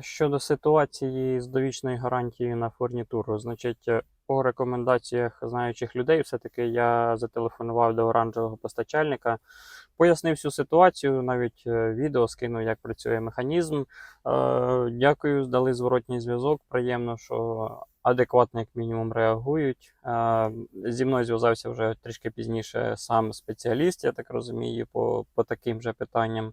Щодо ситуації з довічною гарантією на фурнітуру, значить, е, по рекомендаціях знаючих людей, все-таки я зателефонував до оранжевого постачальника, пояснив всю ситуацію, навіть е, відео скинув, як працює механізм. Е, Дякую, здали зворотній зв'язок. Приємно, що адекватно, як мінімум, реагують. Зі мною зв'язався вже трішки пізніше сам спеціаліст, я так розумію, по, по таким же питанням.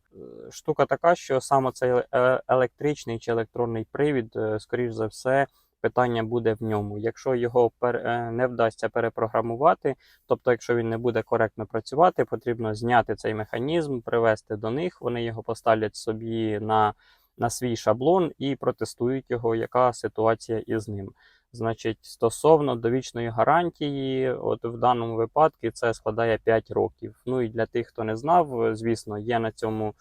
Штука така, що саме цей е- електричний чи електронний привід, е, скоріш за все, питання буде в ньому. Якщо його е, не вдасться перепрограмувати, тобто, якщо він не буде коректно працювати, потрібно зняти цей механізм, привести до них. Вони його поставлять собі на, на свій шаблон і протестують його, яка ситуація із ним. Значить, стосовно довічної гарантії, от в даному випадку це складає 5 років. Ну і для тих, хто не знав, звісно, є на цьому.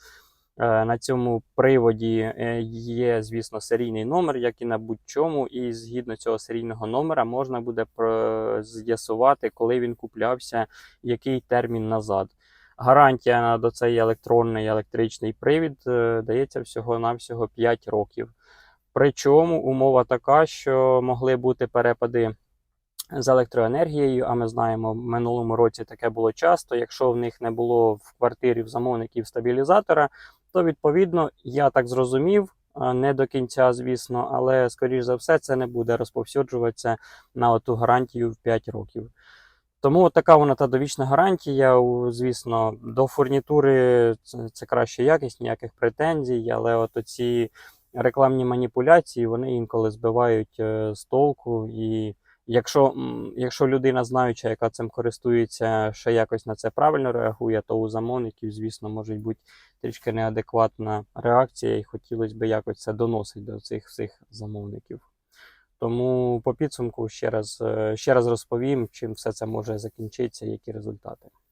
Е, На цьому приводі е, є, звісно, серійний номер, як і на будь-чому, і згідно цього серійного номера можна буде з'ясувати, коли він куплявся, який термін назад. Гарантія на цей електронний електричний привід е, дається всього-навсього 5 років. Причому умова така, що могли бути перепади з електроенергією, а ми знаємо, в минулому році таке було часто. Якщо в них не було в квартирі в замовників стабілізатора, то відповідно я так зрозумів. Не до кінця, звісно, але скоріш за все це не буде розповсюджуватися на оту гарантію в 5 років. Тому така вона та довічна гарантія. Звісно, до фурнітури це, краща якість, ніяких претензій, але от ці рекламні маніпуляції вони інколи збивають е, з толку. І якщо, якщо людина, знаюча, яка цим користується, ще якось на це правильно реагує, то у замовників, звісно, може бути трішки неадекватна реакція, і хотілося б якось це доносити до цих всіх замовників. Тому по підсумку ще раз, е, ще раз розповім, чим все це може закінчитися, які результати.